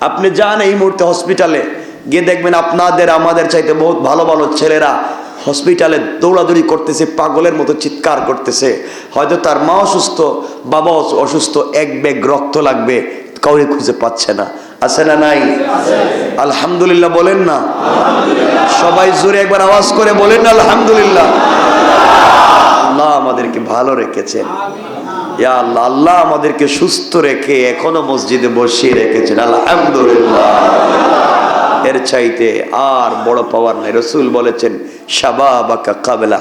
আপনি যান এই মুহূর্তে হসপিটালে গিয়ে দেখবেন আপনাদের, আমাদের চাইতে বহুত ভালো ভালো ছেলেরা হসপিটালে দৌড়াদৌড়ি করতেছে, পাগলের মতো চিৎকার করতেছে। হয়তো তার মা অসুস্থ, বাবা অসুস্থ, এক ব্যাগ রক্ত লাগবে, কাউরে খুঁজে পাচ্ছে না। আছে না নাই? আলহামদুলিল্লাহ বলেন না। সবাই জোরে একবার আওয়াজ করে বলেন না আলহামদুলিল্লাহ। আল্লাহ আমাদেরকে ভালো রেখেছেন আল্লাহ আল্লাহ আমাদেরকে সুস্থ রেখে এখনও মসজিদে বসিয়ে রেখেছেন, আলহামদুলিল্লাহ। এর চাইতে আর বড় পাওয়ার নাই। রসুল বলেছেন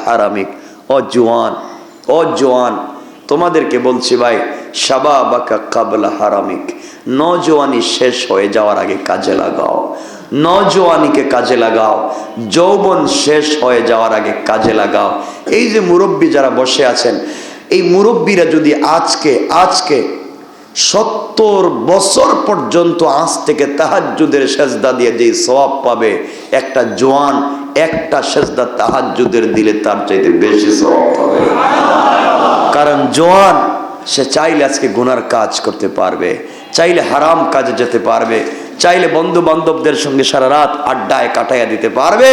হারামিক। ও জোয়ান ও জোয়ান, তোমাদেরকে বলছি ভাই, শাবাবাকা কাবেলা হারামিক। নজওয়ানি শেষ হয়ে যাওয়ার আগে কাজে লাগাও। নজওয়ানিকে কাজে লাগাও। যৌবন শেষ হয়ে যাওয়ার আগে কাজে লাগাও। এই যে মুরব্বী যারা বসে আছেন এই মুরব্বীরা যদি আজকে আজকে সত্তর বছর পর্যন্ত আজ থেকে তাহাজ্জুদের সেজদা দিয়ে যে সওয়াব পাবে, একটা জোয়ান একটা সেজদা তাহাজ্জুদের দিলে তার চাইতে বেশি সওয়াব পাবে। কারণ জোয়ান, সে চাইলে আজকে গুনার কাজ করতে পারবে, চাইলে হারাম কাজে যেতে পারবে চাইলে বন্ধু বান্ধবদের সঙ্গে সারা রাত আড্ডায় কাটাইয়া দিতে পারবে।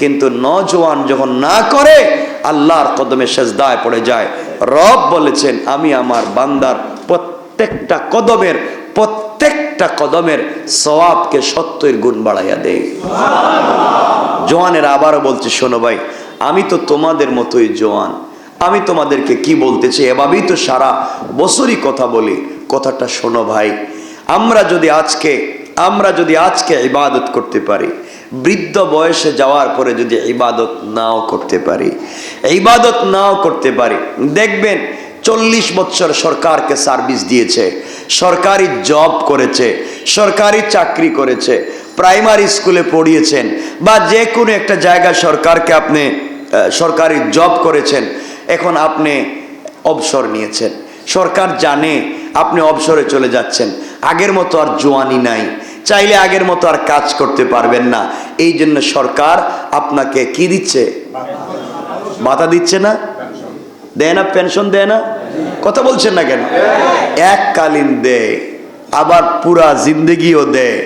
কিন্তু নজওয়ান যখন না করে আল্লাহর কদমে সেজদায় পড়ে যায়। রব বলেছেন আমি আমার বান্দার প্রত্যেকটা কদমের প্রত্যেকটা কদমের সওয়াবকে সত্যের গুণ বাড়াইয়া দেয় জোয়ানের আবারও বলছি শোনো ভাই আমি তো তোমাদের মতোই জোয়ান। আমি তোমাদেরকে কি বলতেছি এভাবেই তো সারা বছরই কথা বলি। কথাটা শোনো ভাই আমরা যদি আজকে আমরা যদি আজকে ইবাদত করতে পারি, বৃদ্ধ বয়সে যাওয়ার পরে যদি ইবাদত নাও করতে পারি, ইবাদত নাও করতে পারি, দেখবেন চল্লিশ বছর সরকারকে সার্ভিস দিয়েছে, সরকারি জব করেছে, সরকারি চাকরি করেছে, প্রাইমারি স্কুলে পড়িয়েছেন, বা যে কোনো একটা জায়গায় সরকারকে আপনি সরকারি জব করেছেন, এখন আপনি অবসর নিয়েছেন। সরকার জানে আপনি অবসরে চলে যাচ্ছেন। আগের মতো আর জোয়ানি নাই। চাইলে আগের মতো আর কাজ করতে পারবেন না। এই জন্য সরকার আপনাকে কি দিচ্ছে? বাতা দিচ্ছে না? দেয় না? পেনশন দেয় না? কথা বলছেন না কেন? এককালীন দেয়, আবার পুরা জিন্দগিও দেয়।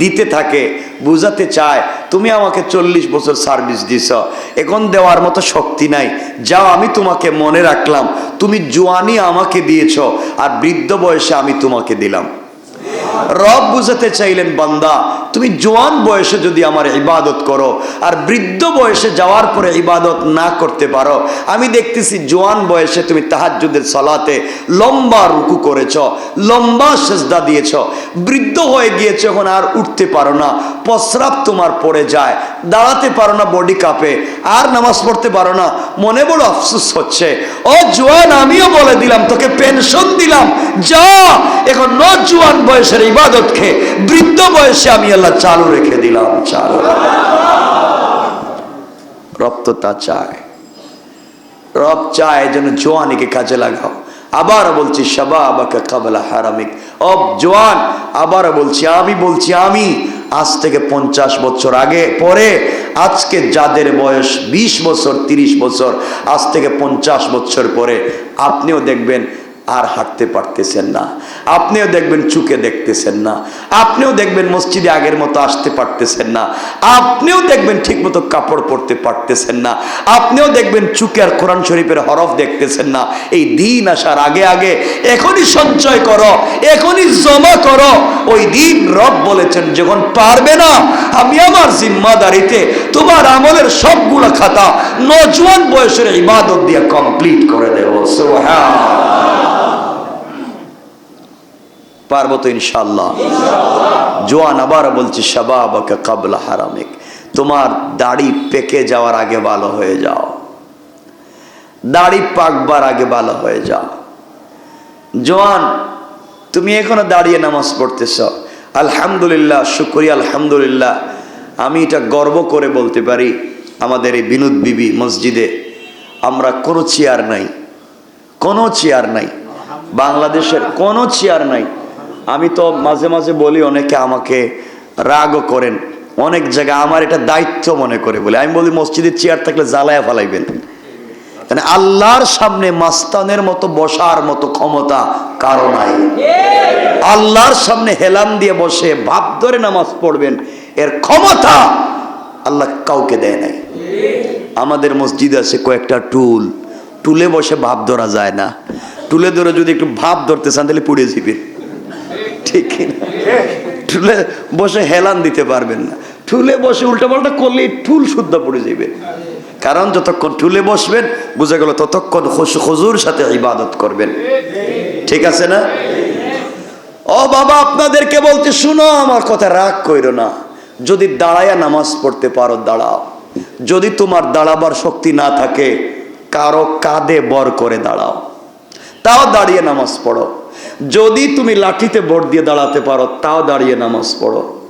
দিতে থাকে, বুঝাতে চায়, তুমি আমাকে চল্লিশ বছর সার্ভিস দিছ, এখন দেওয়ার মতো শক্তি নাই। যাও, আমি তোমাকে মনে রাখলাম। তুমি জোয়ানি আমাকে দিয়েছ, আর বৃদ্ধ বয়সে আমি তোমাকে দিলাম। রব বুঝাতে চাইলেন বান্দা। তুমি জোয়ান বয়সে যদি আমার ইবাদত করো, আর বৃদ্ধ বয়সে যাওয়ার পরে ইবাদত না করতে পারো, আমি দেখতেছি জোয়ান বয়সে তুমি তাহাজ্জুদের সলাতে লম্বা রুকু করেছ, লম্বা সেজদা দিয়েছ, বৃদ্ধ হয়ে গিয়েছে এখন আর উঠতে পারো না, প্রস্রাব তোমার পড়ে যায়, দাঁড়াতে পারো না বডি কাপে আর নামাজ পড়তে পারো না, মনে বড় আফসোস হচ্ছে। ও জোয়ান, আমিও বলে দিলাম, তোকে পেনশন দিলাম, যা, এখন ন জোয়ান বয়সের ইবাদত খেয়ে, বৃদ্ধ বয়সে আমি আল্লাহ চালু রেখে দিলাম, চালু। রব তো চায়। রব চায় যেন জোয়ানিকে কাজে লাগাও। আবার বলছি, শাবাবাকা কাবলা হারামিক। অব জোয়ান, আবার বলছি, আমি বলছি, আমি আজ থেকে পঞ্চাশ বছর আগে, পরে আজকে যাদের বয়স ২০ বছর ৩০ বছর, আজ থেকে পঞ্চাশ বছর পরে, আপনিও দেখবেন আর হাঁটতে পারতেছেন না। আপনিও দেখবেন চুকে দেখতেছেন না। আপনিও দেখবেন মসজিদে আগের মতো আসতে পারতেছেন না। আপনিও দেখবেন ঠিক মতো কাপড় পরতে পারতেছেন না। আপনিও দেখবেন চুকে আর কোরআন শরীফের হরফ দেখতেছেন না। এই দিন আসার আগে আগে এখনই সঞ্চয় করো, এখনই জমা করো। ওই দিন রব বলেছেন, যখন পারবে না, আমি আমার জিম্মাদারিতে তোমার আমলের সবগুলো খাতা নজওয়ান বয়সের ইবাদত দিয়ে কমপ্লিট করে দেবো। সুবহান পারব তো ইনশাল্লাহ জোয়ান আবার বলছি, শাবাবাকে কাবলা হারামিক। তোমার দাড়ি পেকে যাওয়ার আগে ভালো হয়ে যাও। দাড়ি পাকবার আগে ভালো হয়ে যাও। জোয়ান, তুমি এখনও দাঁড়িয়ে নামাজ পড়তেছ? আলহামদুলিল্লাহ, শুক্রিয়া, আলহামদুলিল্লাহ। আমি এটা গর্ব করে বলতে পারি, আমাদের এই বিনোদ বিবি মসজিদে আমরা কোনো চেয়ার নাই, কোনো চেয়ার নাই। বাংলাদেশের কোনো চেয়ার নাই। আমি তো মাঝে মাঝে বলি, অনেকে আমাকে রাগও করেন। অনেক জায়গায় আমার এটা দায়িত্ব মনে করে বলে। আমি বলি মসজিদের চেয়ার থাকলে জ্বালায়া ফালাইবেন। মানে আল্লাহর সামনে মাস্তানের মতো বসার মতো ক্ষমতা কারও নাই। আল্লাহর সামনে হেলান দিয়ে বসে ভাব ধরে নামাজ পড়বেন, এর ক্ষমতা আল্লাহ কাউকে দেয় নাই। আমাদের মসজিদ আছে কয়েকটা টুল। টুলে বসে ভাব ধরা যায় না। টুলে ধরে যদি একটু ভাব ধরতে চান, তাহলে পুড়ে যাবেন। ঠিক কি না? টুলে বসে হেলান দিতে পারবেন না। টুলে বসে উল্টা পাল্টা করলে টুল শুদ্ধ পড়ে যাবে। কারণ যতক্ষণ টুলে বসবেন, বুঝে গেল ততক্ষণ খুজুর সাথে ইবাদত করবেন। ঠিক আছে না? ও বাবা, আপনাদেরকে বলতে শুনো, আমার কথা রাগ কইরো না। যদি দাঁড়ায়া নামাজ পড়তে পারো, দাঁড়াও। যদি তোমার দাঁড়াবার শক্তি না থাকে, কারও কাঁধে বর করে দাঁড়াও। তাও দাঁড়িয়ে নামাজ পড়ো। যদি তুমি লাঠিতে বর দিয়ে দাঁড়াতে পারো, তাও দাঁড়িয়ে নামাজ পড়ো।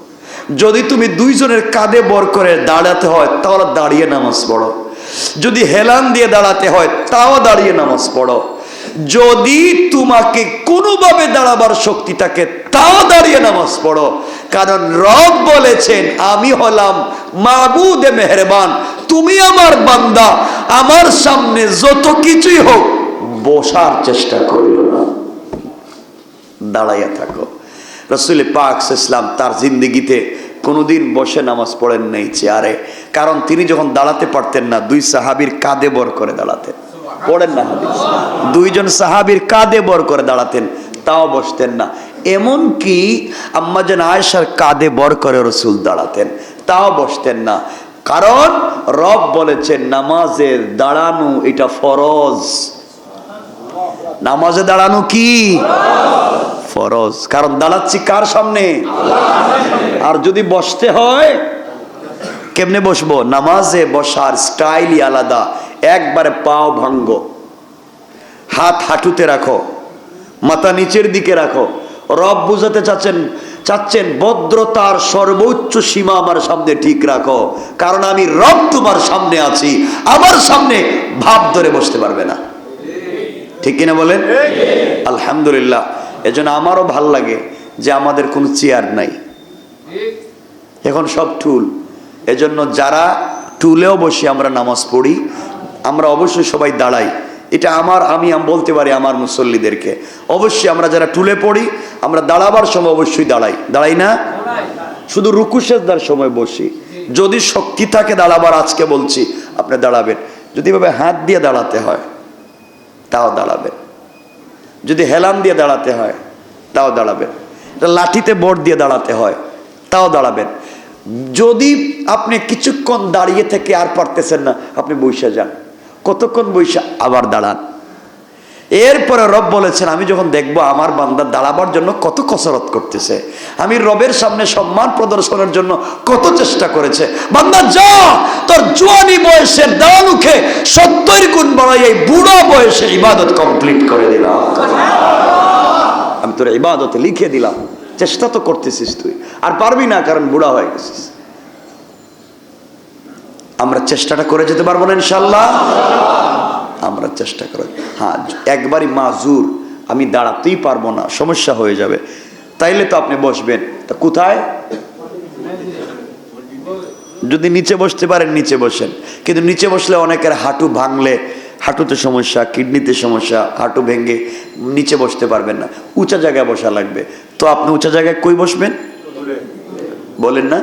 যদি তুমি দুইজনের কাঁধে বর করে দাঁড়াতে হয়, তাহলে দাঁড়িয়ে নামাজ পড়ো। যদি হেলান দিয়ে দাঁড়াতে হয়, তাও দাঁড়িয়ে নামাজ পড়ো। যদি তোমাকে কোনোভাবে দাঁড়াবার শক্তি থাকে, তাও দাঁড়িয়ে নামাজ পড়ো। কারণ রব বলেছেন, আমি হলাম মাবুদে মেহরবান। তুমি আমার বান্দা। আমার সামনে যত কিছুই হোক, বসার চেষ্টা করিও। না দাঁড়াইয়া থাকো। রসুল পাক ইসলাম তার জিন্দিগিতে কোনোদিন বসে নামাজ পড়েন নাই চেয়ারে। কারণ তিনি যখন দাঁড়াতে পারতেন না, দুই সাহাবির কাঁধে বর করে দাঁড়াতেন। পড়েন না দুইজন সাহাবির কাঁধে বর করে দাঁড়াতেন, তাও বসতেন না। এমন কি আম্মাজান আয়েশার কাঁধে বর করে রসুল দাঁড়াতেন, তাও বসতেন না। কারণ রব বলেছেন, নামাজের দাঁড়ানো এটা ফরজ। নামাজে দাঁড়ানো কি? ফরজ। কারণ দাঁড়াচ্ছি কার সামনে? আর যদি বসতে হয়, কেমনে বসবো? নামাজে বসার স্টাইলই আলাদা। একবারে পাও ভাঙ্গ। হাত হাঁটুতে রাখো। মাথা নিচের দিকে রাখো। রব বুঝাতে চাচ্ছেন চাচ্ছেন, ভদ্রতার সর্বোচ্চ সীমা আমার সামনে ঠিক রাখো। কারণ আমি রব তোমার সামনে আছি। আমার সামনে ভাব ধরে বসতে পারবে না। ঠিক কিনা বলেন? আলহামদুলিল্লাহ। এজন্য আমারও ভালো লাগে যে আমাদের কোনো চেয়ার নাই। এখন সব টুল। এজন্য যারা টুলেও বসে আমরা নামাজ পড়ি আমরা অবশ্যই সবাই দাঁড়াই। এটা আমার আমি বলতে পারি আমার মুসল্লিদেরকে। অবশ্যই আমরা যারা টুলে পড়ি আমরা দাঁড়াবার সময় অবশ্যই দাঁড়াই। দাঁড়াই না? শুধু রুকু সেজদার সময় বসি। যদি শক্তি থাকে দাঁড়াবার আজকে বলছি আপনি দাঁড়াবেন। যদি এভাবে হাত দিয়ে দাঁড়াতে হয় তাও দাঁড়াবেন যদি হেলান দিয়ে দাঁড়াতে হয়, তাও দাঁড়াবেন লাঠিতে বোর্ড দিয়ে দাঁড়াতে হয়, তাও দাঁড়াবেন যদি আপনি কিছুক্ষণ দাঁড়িয়ে থেকে আর পারতেছেন না, আপনি বৈশা যান। কতক্ষণ বৈশা আবার দাঁড়ান? এরপরে রব বলেছেন, আমি যখন দেখব আমার বান্দা দাঁড়াবার জন্য কত কসরত করতেছে, আমি রবের সামনে সম্মান প্রদর্শনের জন্য কত চেষ্টা করেছে, বান্দা যা, তোর জোয়ানি বয়সের দাঁড়ানুখে সত্তর গুণ বাড়াই এই বুড়ো বয়সে ইবাদত কমপ্লিট করে দিলাম। আমি তোর ইবাদতে লিখে দিলাম, চেষ্টা তো করতেছিস তুই, আর পারবি না কারণ বুড়া হয়ে গেছিস। আমরা চেষ্টাটা করে যেতে পারব না ইনশাল্লাহ আমরা চেষ্টা করে। হ্যাঁ একবারই মাজুর, আমি দাঁড়াতেই পারব না, সমস্যা হয়ে যাবে। তাইলে তো আপনি বসবেন। তা কোথায়? যদি নিচে বসতে পারেন, নিচে বসেন। কিন্তু নিচে বসলে অনেকের হাঁটু ভাঙলে, হাঁটুতে সমস্যা, কিডনিতে সমস্যা, হাঁটু ভেঙে নিচে বসতে পারবেন না। উঁচা জায়গায় বসা লাগবে। তো আপনি উঁচা জায়গায় কই বসবেন? বলেন না?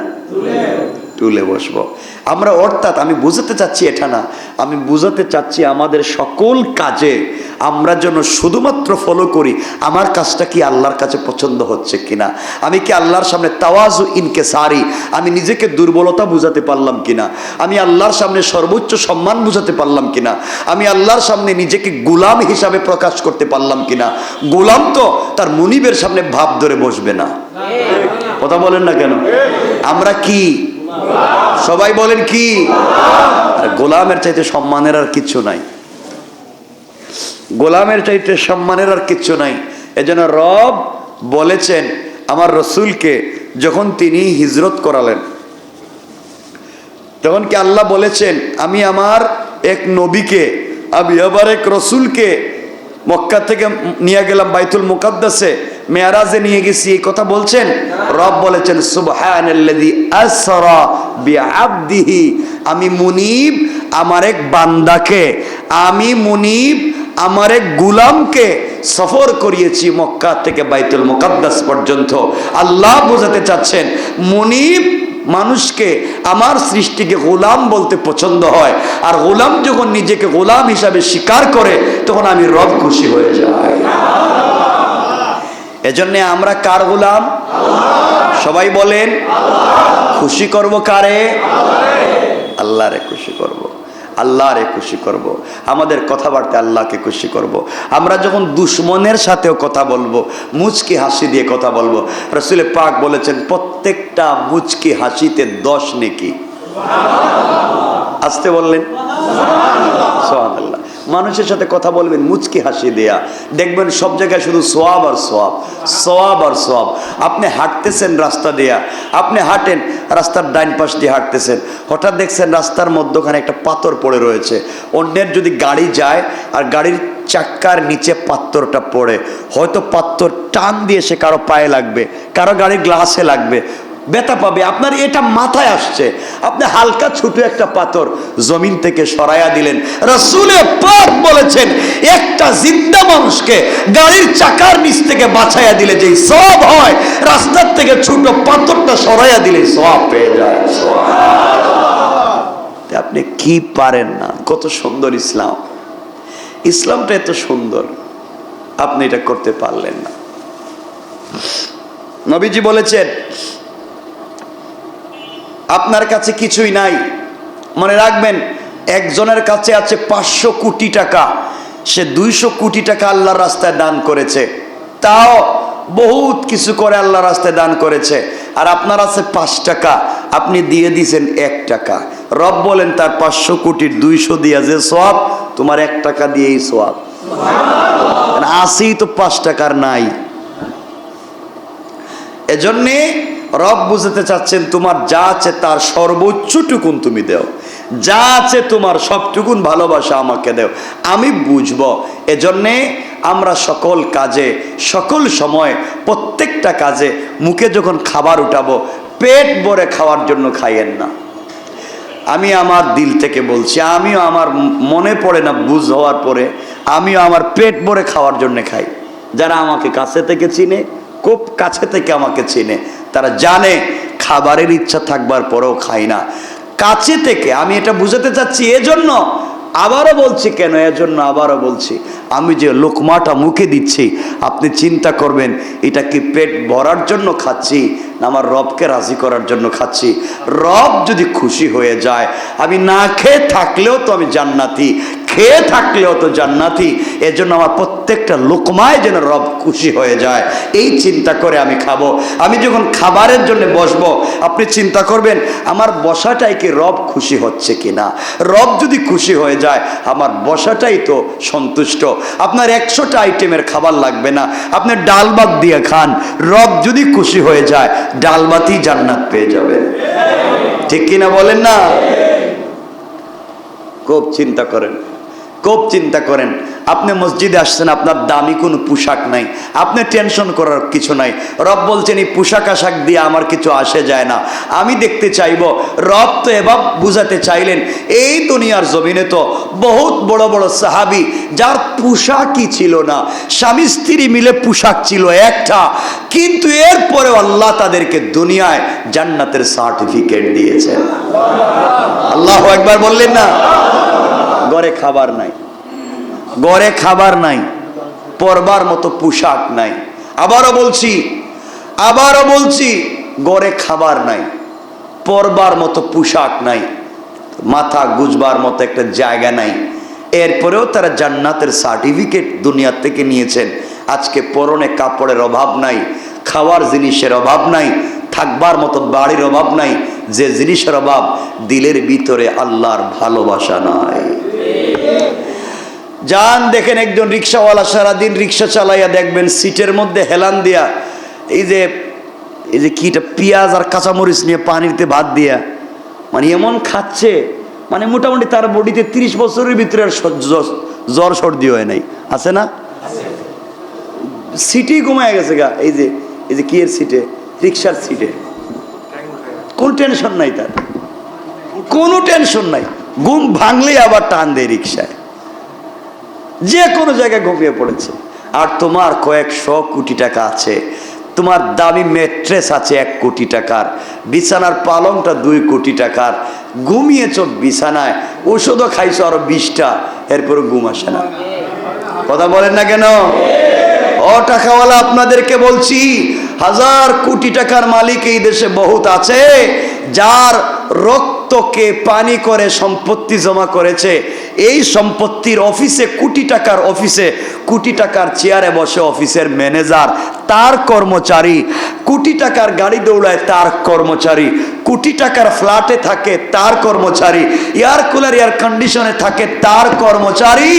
টুলে বসবো। আমরা অর্থাৎ আমি বুঝাতে চাচ্ছি এটা না আমি বুঝাতে চাচ্ছি আমাদের সকল কাজে আমরা যেন শুধুমাত্র ফলো করি আমার কাজটা কি আল্লাহর কাছে পছন্দ হচ্ছে কিনা? আমি কি আল্লাহর সামনে তাওয়াজু ইনকে সারি আমি নিজেকে দুর্বলতা বুঝাতে পারলাম কিনা? আমি আল্লাহর সামনে সর্বোচ্চ সম্মান বুঝাতে পারলাম কিনা? আমি আল্লাহর সামনে নিজেকে গোলাম হিসাবে প্রকাশ করতে পারলাম কিনা? গোলাম তো তার মুনিবের সামনে ভাব ধরে বসবে না। কথা বলেন না কেন? আমরা কি সবাই বলেন কি? গোলামের চাইতে সম্মানের আর কিচ্ছু নাই। গোলামের চাইতে সম্মানের আর কিচ্ছু নাই। এজন্য রব বলেছেন, আমার রসুলকে যখন তিনি হিজরত করালেন, তখন কি আল্লাহ বলেছেন, আমি আমার এক নবীকে, আমি আবার এক রসুলকে মক্কা থেকে নিয়ে গেলাম বাইতুল মুকাদ্দাসে মেয়ারাজে নিয়ে গেছি, এই কথা বলছেন? রব বলেছেন, সুবহানাল্লাযী আমি মুনিব, আমার এক বান্দাকে। আমি মুনিব, আমার এক গুলামকে সফর করিয়েছি মক্কা থেকে বাইতুল মোকাদ্দাস পর্যন্ত। আল্লাহ বোঝাতে চাচ্ছেন, মনিব মানুষকে আমার সৃষ্টিকে গোলাম বলতে পছন্দ হয়। আর গোলাম যখন নিজেকে গোলাম হিসাবে স্বীকার করে, তখন আমি রব খুশি হয়ে যাই। এজন্য আমরা কার গুলাম সবাই বলেন, খুশি করব কারে আল্লাহরে খুশি করব। আল্লাহরে খুশি করব। আমাদের কথাবার্তা আল্লাহকে খুশি করব। আমরা যখন দুশ্মনের সাথেও কথা বলব, মুচকি হাসি দিয়ে কথা বলব রসুলে পাক বলেছেন, প্রত্যেকটা মুচকি হাসিতে দশ নেকি আসতে বললেন সোহানাল্লাহ মানুষের সাথে কথা বলবেন, মুচকি হাসি দেয়া। দেখবেন সব জায়গায় শুধু সোয়াব আর সোয়াব সোয়াব আর সোয়াব। আপনি হাঁটতেছেন রাস্তা দেয়া, আপনি হাঁটেন, রাস্তার ডাইন পাশ দিয়ে হাঁটতেছেন। হঠাৎ দেখছেন রাস্তার মধ্যখানে একটা পাথর পড়ে রয়েছে। অন্যের যদি গাড়ি যায় আর গাড়ির চাক্কার নিচে পাত্তরটা পড়ে, হয়তো পাত্তর টান দিয়ে সে কারও পায়ে লাগবে, কারও গাড়ির গ্লাসে লাগবে। ব্যথা পাবে। আপনার এটা মাথায় আসছে। আপনি হালকা ছোট একটা পাথর জমিন থেকে সরাইয়া দিলেন। রসুলে পাক বলেছেন, একটা জিন্দা মানুষকে গাড়ির চাকার নিচ থেকে বাছাইয়া দিলে যেই সব হয়, রাস্তার থেকে ছোট পাথরটা সরাইয়া দিলে সব পেয়ে যায়। আপনি কি পারেন না? কত সুন্দর ইসলাম। ইসলামটা এত সুন্দর, আপনি এটা করতে পারলেন না। নবীজি বলেছেন আপনার কাছে কিছুই নাই। মনে রাখবেন, একজনের কাছে আছে পাঁচশো কোটি টাকা। সে দুইশো কোটি টাকা আল্লাহর রাস্তায় দান করেছে। তাও বহুত কিছু করে আল্লাহর রাস্তায় দান করেছে। আর আপনার আছে পাঁচ টাকা। আপনি দিয়ে দিয়েছেন এক টাকা। রব বলেন, তার পাঁচশো কোটির দুইশো দিয়া যে সব তোমার এক টাকা দিয়েই সব আসেই তো পাঁচ টাকার নাই। এজন্যে রব বুঝতে চাচ্ছেন, তোমার যা আছে তার সর্বোচ্চটুকুন তুমি দেও। যা আছে তোমার সবটুকুন ভালোবাসা আমাকে দেও। আমি বুঝব। এজন্যে আমরা সকল কাজে, সকল সময়, প্রত্যেকটা কাজে মুখে যখন খাবার উঠাবো, পেট ভরে খাওয়ার জন্য খাইয়েন না। আমি আমার দিল থেকে বলছি, আমিও আমার মনে পড়ে না বুঝ হওয়ার পরে, আমিও আমার পেট ভরে খাওয়ার জন্য খাই। যারা আমাকে কাছে থেকে চিনে খুব কাছে থেকে আমাকে চেনে। তারা জানে, খাবারের ইচ্ছা থাকবার পরেও খাই না। কাছে থেকে, আমি এটা বুঝাতে চাচ্ছি, এজন্য আবারও বলছি কেন, এজন্য আবারও বলছি, আমি যে লোকমাটা মুখে দিচ্ছি, আপনি চিন্তা করবেন, এটা কি পেট ভরার জন্য খাচ্ছি? আমার রবকে রাজি করার জন্য খাচ্ছি। রব যদি খুশি হয়ে যায়, আমি না খেয়ে থাকলেও তো আমি জান্নাতি, খেয়ে থাকলেও তো জান্নাতি, এজন্য আমার প্রত্যেকটা লোকমায় যেন রব খুশি হয়ে যায়। এই চিন্তা করে আমি খাব। আমি যখন খাবারের জন্য বসবো, আপনি চিন্তা করবেন, আমার বসাটাই কি রব খুশি হচ্ছে কিনা? রব যদি খুশি হয়ে যায়, আমার বসাটাই তো সন্তুষ্ট। আপনার একশোটা আইটেমের খাবার লাগবে না। আপনি ডাল ভাত দিয়ে খান। রব যদি খুশি হয়ে যায় ডাল ভাতই জান্নাত পেয়ে যাবে। ঠিক কিনা বলেন না? খুব চিন্তা করেন। খুব চিন্তা করেন, আপনি মসজিদে আসছেন, আপনার দামি কোনো পোশাক নাই, আপনি টেনশন করার কিছু নাই। রব বলছেন, এই পোশাক আশাক দিয়ে আমার কিছু আসে যায় না। আমি দেখতে চাইব, রব তো এবার বুঝাতে চাইলেন, এই দুনিয়ার জমিনে তো বহুত বড় বড় সাহাবি, যার পোশাকই ছিল না। স্বামী স্ত্রী মিলে পোশাক ছিল একটা, কিন্তু এরপরেও আল্লাহ তাদেরকে দুনিয়ায় জান্নাতের সার্টিফিকেট দিয়েছেন। আল্লাহ একবার বললেন না? ঘরে খাবার নাই। ঘরে খাবার নাই, পরবার মতো পোশাক নাই। আবারও বলছি আবারও বলছি, ঘরে খাবার নাই, পরবার মতো পোশাক নাই, মাথা গুজবার মতো একটা জায়গা নাই। এরপরেও তারা জান্নাতের সার্টিফিকেট দুনিয়ার থেকে নিয়েছেন। আজকে পরনে কাপড়ের অভাব নাই, খাওয়ার জিনিসের অভাব নাই, থাকবার মতো বাড়ির অভাব নাই, যে জিনিসের অভাব দিলের ভিতরে আল্লাহর ভালোবাসা নাই। যান, দেখেন একজন রিক্সাওয়ালা সারাদিন রিক্সা চালাইয়া দেখবেন সিটের মধ্যে হেলান দিয়া, এই যে এই যে কিটা পেঁয়াজ আর কাঁচামরিচ নিয়ে পানিতে ভাত দিয়া মানে এমন খাচ্ছে মানে মোটামুটি তার বডিতে তিরিশ বছরের ভিতরে আর জ্বর সর্দি হয় নাই, আছে না? সিটেই ঘুমায় গেছে গা, এই যে এই যে কি এর সিটে? রিক্সার সিটে। কোন টেনশন নাই তার, কোনো টেনশন নাই, ঘুম ভাঙলেই আবার টান দেয় রিক্সায়। যে কোনো জায়গায় ঘুমিয়ে পড়েছে। আর তোমার কয়েকশো কোটি টাকা আছে। তোমার দামি মেট্রেস আছে এক কোটি টাকার। বিছানার পালংটা দুই কোটি টাকার। ঘুমিয়েছ বিছানায়। ওষুধও খাইছো আরও বিশটা। এরপরে ঘুম আসে না। কথা বলেন না কেন? অ, টাকাওয়ালা আপনাদেরকে বলছি, হাজার কোটি টাকার মালিক এই দেশে বহুত আছে, যার রক্তকে পানি করে সম্পত্তি জমা করেছে? এই সম্পত্তির অফিসে কোটি টাকার অফিসে, কোটি টাকার চেয়ারে বসে অফিসের ম্যানেজার, তার কর্মচারী। কোটি টাকার গাড়ি দৌড়ায় তার কর্মচারী। কোটি টাকার ফ্ল্যাটে থাকে তার কর্মচারী। এয়ার কুলার, এয়ার কন্ডিশনে থাকে তার কর্মচারী।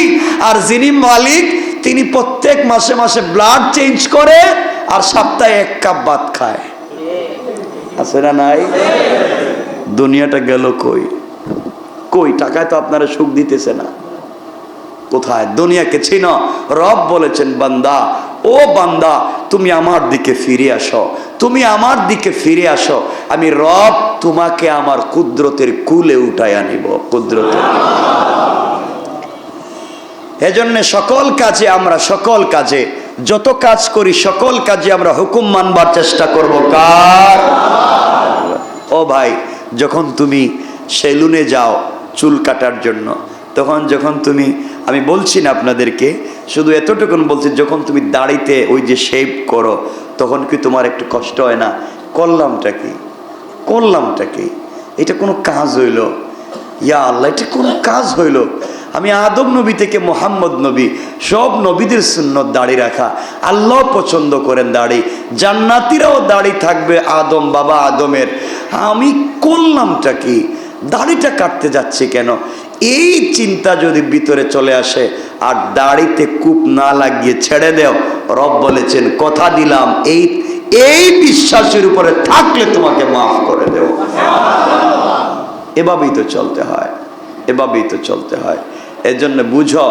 আর যিনি মালিক, তিনি প্রত্যেক মাসে মাসে ব্লাড চেঞ্জ করে আর সপ্তাহে এক কাপ ভাত খায়। আছে না নাই? দুনিয়াটা গেল কই? কই? টাকায় তো আপনারা সুখ দিতেছে না। কোথায়? দুনিয়াকে ছিল রব বলেছেন, বান্দা, ও বান্দা, তুমি আমার দিকে ফিরে আসো। তুমি আমার দিকে ফিরে আসো। আমি রব তোমাকে আমার কুদরতের কুলে উঠায় আনিব কুদরতের এজন্য সকল কাজে আমরা সকল কাজে, যত কাজ করি, সকল কাজে আমরা হুকুম মানবার চেষ্টা করব। কার? ও ভাই যখন তুমি সেলুনে যাও চুল কাটার জন্য, তখন যখন তুমি, আমি বলছি না আপনাদেরকে, শুধু এতটুকুন বলছি, যখন তুমি দাড়িতে ওই যে শেভ করো, তখন কি তোমার একটু কষ্ট হয় না? করলামটা কি? করলামটা কি? এটা কোনো কাজ হইল। ইয়া আল্লাহ, এটা কোনো কাজ হইল। আমি আদম নবী থেকে মোহাম্মদ নবী, সব নবীদের সুন্নত দাড়ি রাখা। আল্লাহ পছন্দ করেন দাড়ি। জান্নাতিরাও দাড়ি থাকবে আদম, বাবা আদমের। আমি করলামটা কি? দাড়িটা কাটতে যাচ্ছি কেন? এই চিন্তা যদি ভিতরে চলে আসে, আর দাড়িতে কূপ না লাগিয়ে ছেড়ে দেও, রব বলেছেন, কথা দিলাম, এই এই বিশ্বাসের উপরে থাকলে তোমাকে মাফ করে দেব। এভাবেই তো চলতে হয়, এভাবেই তো চলতে হয়। এজন্য বুঝো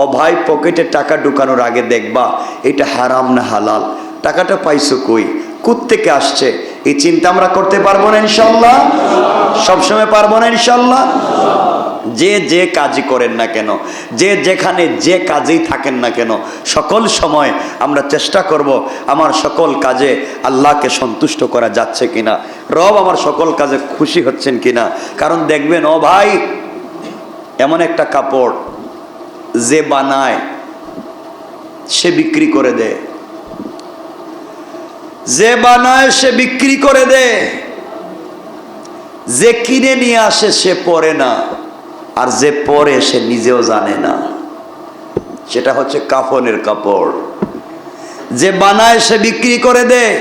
ও ভাই পকেটে টাকা ঢুকানোর আগে দেখবা, এটা হারাম না হালাল। টাকাটা পাইছো কই? থেকে আসছে? এই চিন্তা আমরা করতে পারব না ইনশাল্লাহ সবসময় পারব না ইনশাল্লাহ যে যে কাজই করেন না কেন, যে যেখানে যে কাজেই থাকেন না কেন, সকল সময় আমরা চেষ্টা করব আমার সকল কাজে আল্লাহকে সন্তুষ্ট করা যাচ্ছে কিনা। রব আমার সকল কাজে খুশি হচ্ছেন কিনা? কারণ দেখবেন ও ভাই এমন একটা কাপড় যে বানায়, সে বিক্রি করে দেয় যে বানায়, সে বিক্রি করে দেয় যে কিনে নিয়ে আসে, সে পরে না। আর যে পরে, সে নিজেও জানে না। সেটা হচ্ছে কাফনের কাপড়। যে বানায়, সে বিক্রি করে দেয়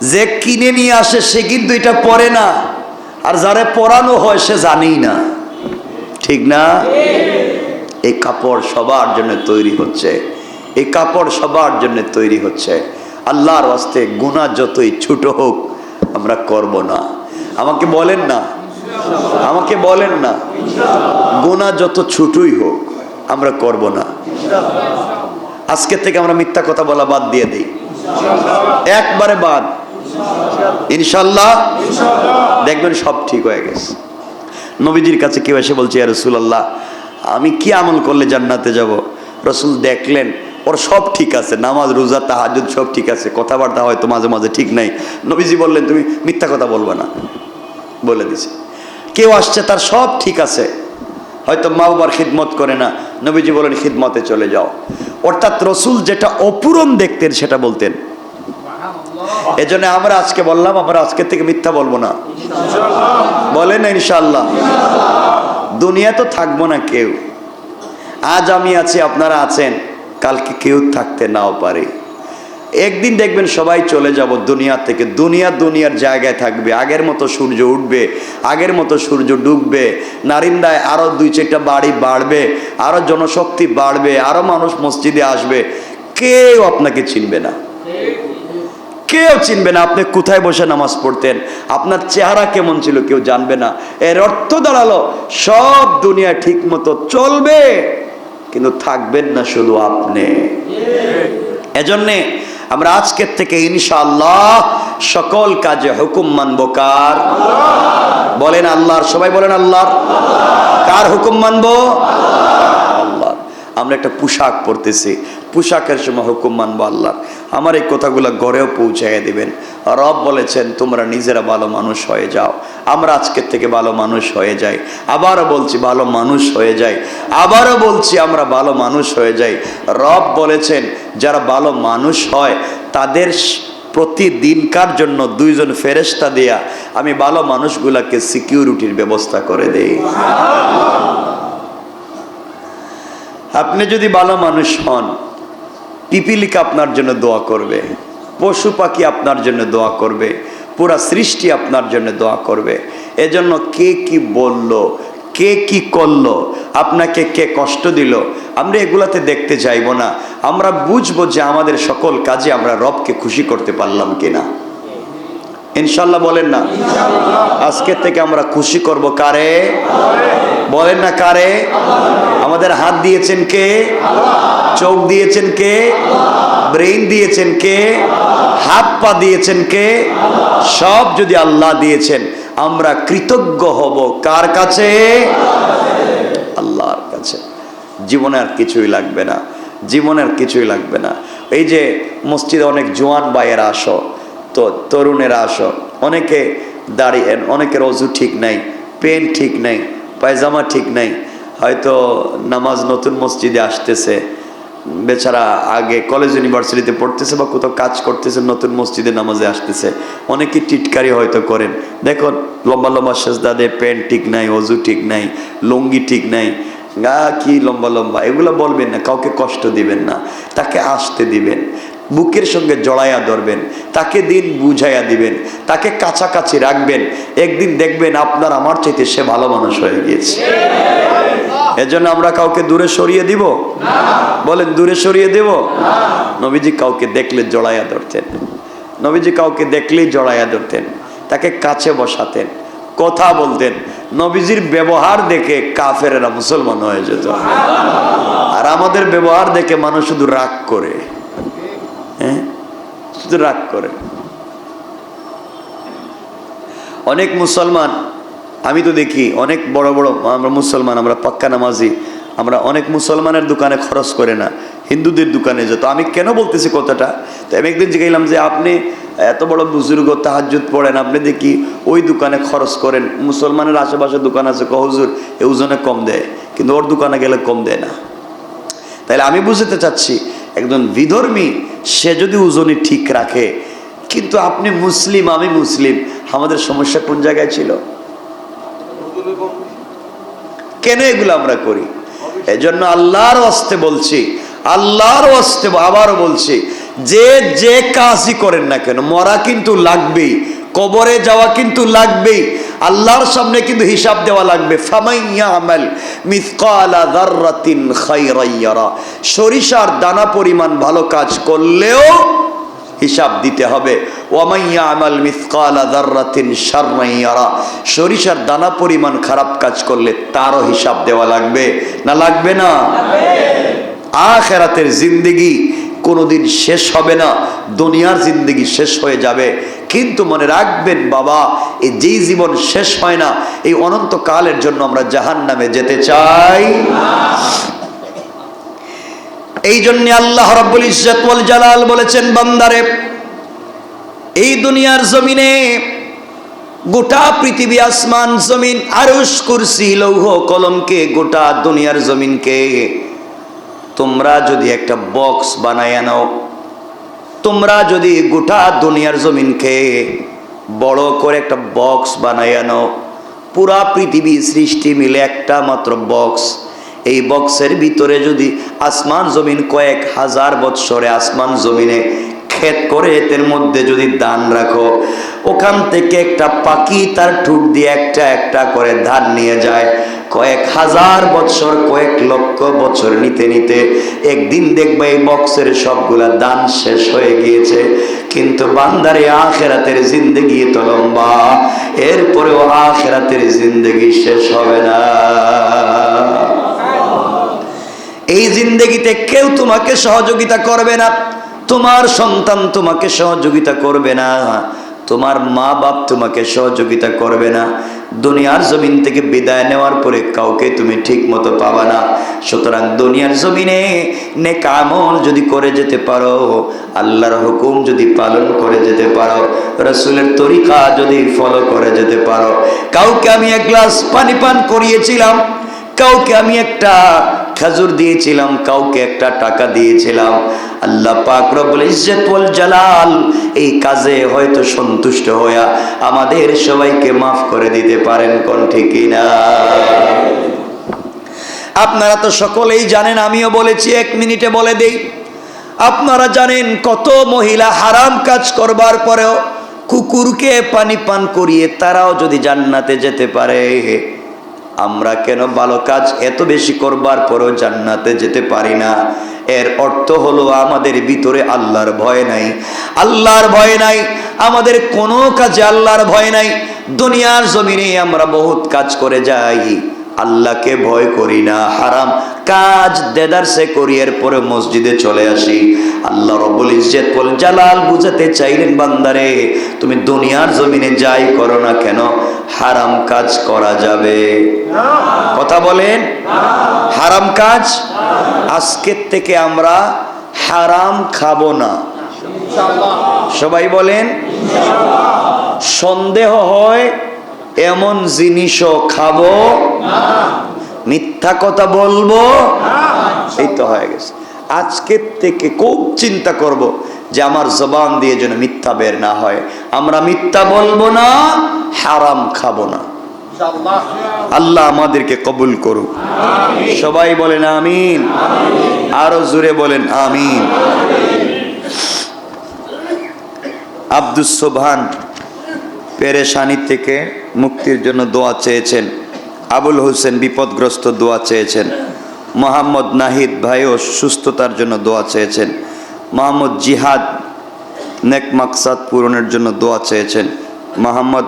যে কিনে নিয়ে আসে, সে কিন্তু এটা পরে না। আর যারে পরানো হয়, সে জানেই না। ঠিক না? এই কাপড় সবার জন্য তৈরি হচ্ছে। এই কাপড় সবার জন্য তৈরি হচ্ছে। আল্লাহর ওয়াস্তে গুণা যতই ছোট হোক, আমরা করব না। আমাকে বলেন না? আমাকে বলেন না? গোনা যত ছোটই হোক, আমরা করব না। আজকে থেকে আমরা মিথ্যা কথা বলা বাদ দিয়ে দিই। একবারে বাদ। ইনশাল্লাহ দেখবেন সব ঠিক হয়ে গেছে। নবীজির কাছে কেউ এসে বলছে রসুল্লাহ আমি কি আমল করলে জান্নাতে যাব? রসুল দেখলেন, ওর সব ঠিক আছে, নামাজ, রোজা তাহাজুদ সব ঠিক আছে, কথাবার্তা হয়তো মাঝে মাঝে ঠিক নাই। নবীজি বললেন, তুমি মিথ্যা কথা বলবে না। বলে দিছে। কেউ আসছে, তার সব ঠিক আছে, হয়তো মা বাবার খিদমত করে না। নবীজি বলেন, খিদমতে চলে যাও। অর্থাৎ রসুল যেটা অপূরণ দেখতেন, সেটা বলতেন। এজন্য আমরা আজকে বললাম, আমরা আজকে থেকে মিথ্যা বলব না। বলেন ইনশাল্লাহ দুনিয়া তো থাকব না কেউ। আজ আমি আছি, আপনারা আছেন, কালকে কেউ থাকতে নাও পারে। একদিন দেখবেন সবাই চলে যাব দুনিয়া থেকে। দুনিয়া দুনিয়ার জায়গায় থাকবে। আগের মতো সূর্য উঠবে, আগের মতো সূর্য ডুববে, নারিন্দায় আরও দুই চারটা বাড়ি বাড়বে আরও জনশক্তি বাড়বে আরও মানুষ মসজিদে আসবে। কেউ আপনাকে চিনবে না। কেউ চিনবে না আপনি কোথায় বসে নামাজ পড়তেন, আপনার চেহারা কেমন ছিল কেউ জানবে না। এর অর্থ দাঁড়াল, সব দুনিয়া ঠিক মতো চলবে, কিন্তু থাকবেন না শুধু আপনি। এজন্যে আমরা আজকের থেকে ইনশাআল্লাহ সকল কাজে হুকুম মানবো কার? বলেন আল্লাহর, সবাই বলেন আল্লাহর। কার হুকুম মানবো? আমরা একটা পোশাক পরতেছি। পোশাকের সময় হুকুম মানবো আল্লাহ। আমার এই কথাগুলো ঘরেও পৌঁছাইয়া দিবেন। রব বলেছেন, তোমরা নিজেরা ভালো মানুষ হয়ে যাও। আমরা আজকের থেকে ভালো মানুষ হয়ে যাই। আবারও বলছি, ভালো মানুষ হয়ে যাই। আবারও বলছি, আমরা ভালো মানুষ হয়ে যাই। রব বলেছেন, যারা ভালো মানুষ হয়, তাদের প্রতিদিনকার জন্য দুইজন ফেরেস্তা দেয়া আমি ভালো মানুষগুলাকে সিকিউরিটির ব্যবস্থা করে দেই। আপনি যদি ভালো মানুষ হন, পিপিলিকা আপনার জন্য দোয়া করবে, পশু পাখি আপনার জন্য দোয়া করবে, পুরা সৃষ্টি আপনার জন্য দোয়া করবে। এজন্য কে কি বলল, কে কি করল, আপনাকে কে কষ্ট দিল, আমরা এগুলাতে দেখতে চাইব না। আমরা বুঝব যে আমাদের সকল কাজে আমরা রবকে খুশি করতে পারলাম কিনা। ইনশাল্লাহ বলেন না। আজকে থেকে আমরা খুশি করব কারে? বলেন না কারে? আমাদের হাত দিয়েছেন কে? চোখ দিয়েছেন কে? ব্রেইন দিয়েছেন কে? হাত পা দিয়েছেন কে? সব যদি আল্লাহ দিয়েছেন, আমরা কৃতজ্ঞ হব। কার কাছে? আল্লাহর কাছে। জীবনে আর কিছুই লাগবে না। জীবনের কিছুই লাগবে না। এই যে মসজিদে অনেক জোয়ান ভাইয়েরা আসো তো তরুণেরা আসো। অনেকে দাঁড়িয়ে অনেকের অজু ঠিক নাই, পেন ঠিক নাই, পায়জামা ঠিক নাই। হয়তো নামাজ নতুন মসজিদে আসতেছে, বেচারা আগে কলেজ ইউনিভার্সিটিতে পড়তেছে বা কোথাও কাজ করতেছে, নতুন মসজিদে নামাজে আসতেছে। অনেকে টিটকারি হয়তো করেন। দেখুন, লম্বা লম্বা সেজদা দেয় প্যান্ট ঠিক নাই, অজু ঠিক নাই, লুঙ্গি ঠিক নাই গা কি লম্বা লম্বা। এগুলো বলবেন না, কাউকে কষ্ট দিবেন না, তাকে আসতে দিবেন। বুকের সঙ্গে জড়াইয়া ধরবেন, তাকে দিন বুঝাইয়া দিবেন, তাকে কাছাকাছি রাখবেন, একদিন দেখবেন আপনার আমার চাইতে সে ভালো মানুষ হয়ে গিয়েছে। এজন্য আমরা কাউকে দূরে সরিয়ে দিব? বলেন, দূরে সরিয়ে দেব? নবীজি কাউকে দেখলে জড়াইয়া ধরতেন। নবীজি কাউকে দেখলেই জড়াইয়া ধরতেন, তাকে কাছে বসাতেন, কথা বলতেন। নবীজির ব্যবহার দেখে কাফেরেরা মুসলমান হয়ে যেত। আর আমাদের ব্যবহার দেখে মানুষ শুধু রাগ করে। রাগ করে। অনেক মুসলমান, আমি তো দেখি অনেক বড় বড়, আমরা মুসলমান, আমরা পাক্কা নামাজি, আমরা অনেক মুসলমানের দোকানে খরচ করে না, হিন্দুদের দোকানে যেত। আমি কেন বলতেছি কথাটা? তো আমি একদিন জিজ্ঞাসলাম যে, আপনি এত বড় বুজুর্গ তাহাজুদ পড়েন, আপনি দেখি ওই দোকানে খরচ করেন, মুসলমানের আশেপাশে দোকান আছে কহজুর এ ওজনে কম দেয়, কিন্তু ওর দোকানে গেলে কম দেয় না। তাহলে আমি বুঝতে চাচ্ছি একজন বিধর্মী, সে যদি ওজনই ঠিক রাখে, কিন্তু আপনি মুসলিম, আমি মুসলিম, আমাদের সমস্যা কোন জায়গায় ছিল? কেন এগুলো আমরা করি? এজন্য আল্লাহর অস্তে বলছি, আল্লাহর অস্তে আবারও বলছি, যে যে কাজই করেন না কেন, মরা কিন্তু লাগবেই। কবরে যাওয়া কিন্তু লাগবেই। আল্লাহর সামনে কিন্তু হিসাব দেওয়া লাগবে। ফামাইয়া আমাল মিসকালা দাররাতিন খাইরাইয়ারা সরিষার দানা পরিমাণ ভালো কাজ করলেও হিসাব দিতে হবে। ওয়ামাইয়া আমাল মিসকালা দাররাতিন শাররাইয়ারা সরিষার দানা পরিমাণ খারাপ কাজ করলে তারও হিসাব দেওয়া লাগবে। না লাগবে না? আখেরাতের জিন্দেগি কোনোদিন শেষ হবে না, দুনিয়ার জিন্দেগি শেষ হয়ে যাবে। কিন্তু মনে রাখবেন বাবা, এই যেই জীবন শেষ হয় না, এই অনন্তকালের জন্য আমরা জাহান নামে যেতে চাই। এই জন্য আল্লাহ রব্বুল ইজ্জত ওয়াল জালাল বলেছেন, বান্দারে, এই দুনিয়ার জমিনে গোটা পৃথিবী আসমান জমিন, আরশ, কুরসি, লৌহ, কলমকে গোটা দুনিয়ার জমিনকে তোমরা যদি একটা বক্স বানায় নাও, তোমরা যদি গোটা দুনিয়ার জমিনকে বড় করে একটা বক্স বানায় নাও, পুরা পৃথিবী সৃষ্টি মিলে একটা মাত্র বক্স। এই বক্সের ভিতরে যদি আসমান জমিন কয়েক হাজার বৎসরে আসমান জমিনে ক্ষেত করে এর মধ্যে যদি দান রাখো, ওখান থেকে একটা পাখি তার ঠুট দিয়ে একটা একটা করে ধান নিয়ে যায় কয়েক হাজার বছর কয়েক লক্ষ বছর নিতে নিতে একদিন দেখবে এই বক্সের সবগুলা দান শেষ হয়ে গিয়েছে। কিন্তু বান্দারে, আখেরাতের জিন্দগি তো লম্বা, এরপরেও আখেরাতের জিন্দগি শেষ হবে না। এই জিন্দগিতে কেউ তোমাকে সহযোগিতা করবে না, তোমার সন্তান তোমাকে সহযোগিতা করবে না, তোমার মা বাপ তোমাকে সহযোগিতা করবে না। দুনিয়ার জমিন থেকে বিদায় নেওয়ার পরে কাউকে তুমি ঠিক মতো পাবা না। সুতরাং দুনিয়ার জমিনে নেক আমল যদি করে যেতে পারো, আল্লাহর হুকুম যদি পালন করে যেতে পারো, রসুলের তরিকা যদি ফলো করে যেতে পারো। কাউকে আমি এক গ্লাস পানি পান করিয়েছিলাম, কাউকে আমি একটা খেজুর দিয়েছিলাম, কাউকে একটা টাকা দিয়েছিলাম। আল্লাহ পাক রব্বুল ইজ্জত ওয়াল জালাল এই কাজে হয়তো সন্তুষ্ট হইয়া আমাদের সবাইকে মাফ করে দিতে পারেন, কোন ঠিক না? আপনারা তো সকলেই জানেন, আমিও বলেছি, এক মিনিটে বলে দেই। আপনারা জানেন, কত মহিলা হারাম কাজ করবার পরেও কুকুরকে পানি পান করিয়ে তারাও যদি জান্নাতে যেতে পারে। আমরা কেন ভালো কাজ এত বেশি করবার পরও জান্নাতে যেতে পারি না? এর অর্থ হলো আমাদের ভিতরে আল্লাহর ভয় নাই। আল্লাহর ভয় নাই। আমাদের কোনো কাজে আল্লাহর ভয় নাই। দুনিয়ার জমিনে আমরা বহুত কাজ করে যাই। আল্লাহকে ভয় করি না, হারাম। কাজ দেদারসে করি, এরপরে মসজিদে চলে আসি। আল্লাহ রব্বুল ইজ্জত বল জালাল বুঝাতে চাইলেন বান্দারে, তুমি দুনিয়ার জমিনে যাই করো না কেন? হারাম কাজ করা যাবে। কথা বলেন? হারাম কাজ? আজকের থেকে আমরা হারাম খাব না। সবাই বলেন, সন্দেহ হয়, এমন জিনিসও খাব মিথ্যা কথা বলব? এই তো হয়ে গেছে। আজকের থেকে খুব চিন্তা করব যে আমার জবান দিয়ে যেন মিথ্যা বের না হয়। আমরা মিথ্যা বলব না, হারাম খাব না। আল্লাহ আমাদেরকে কবুল করুক। সবাই বলেন আমিন। আরও জোরে বলেন আমিন। আব্দুস সোভান পেরেশানি থেকে মুক্তির জন্য দোয়া চেয়েছেন। আবুল হোসেন বিপদগ্রস্ত দোয়া চেয়েছেন। মোহাম্মদ নাহিদ ভাইও সুস্থতার জন্য দোয়া চেয়েছেন। মোহাম্মদ জিহাদ নেক মাকসাদ পূরণের জন্য দোয়া চেয়েছেন। মোহাম্মদ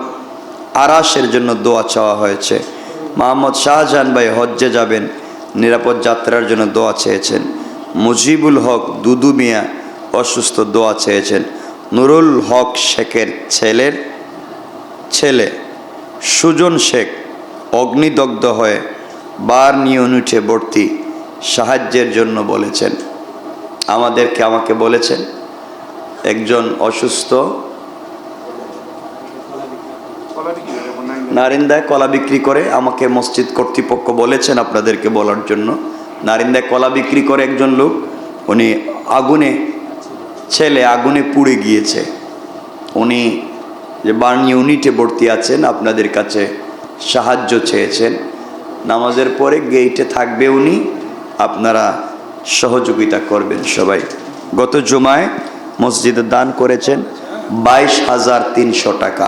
আরাসের জন্য দোয়া চাওয়া হয়েছে। মোহাম্মদ শাহজাহান ভাই হজ্জে যাবেন, নিরাপদ যাত্রার জন্য দোয়া চেয়েছেন। মুজিবুল হক দুদু মিয়া অসুস্থ দোয়া চেয়েছেন। নুরুল হক শেখের ছেলের ছেলে সুজন শেখ অগ্নিদগ্ধ হয়ে বার ইউনিটে ভর্তি সাহায্যের জন্য বলেছেন। আমাদেরকে আমাকে বলেছেন, একজন অসুস্থ, নারিন্দায় কলা বিক্রি করে আমাকে মসজিদ কর্তৃপক্ষ বলেছেন আপনাদেরকে বলার জন্য। নারিন্দায় কলা বিক্রি করে একজন লোক, উনি আগুনে, ছেলে আগুনে পুড়ে গিয়েছে। উনি যে বার্ন ইউনিটে ভর্তি আছেন আপনাদের কাছে সাহায্য চেয়েছেন। নামাজের পরে গেইটে থাকবে উনি, আপনারা সহযোগিতা করবেন সবাই। গত জুমায় মসজিদে দান করেছেন বাইশ হাজার তিনশো টাকা।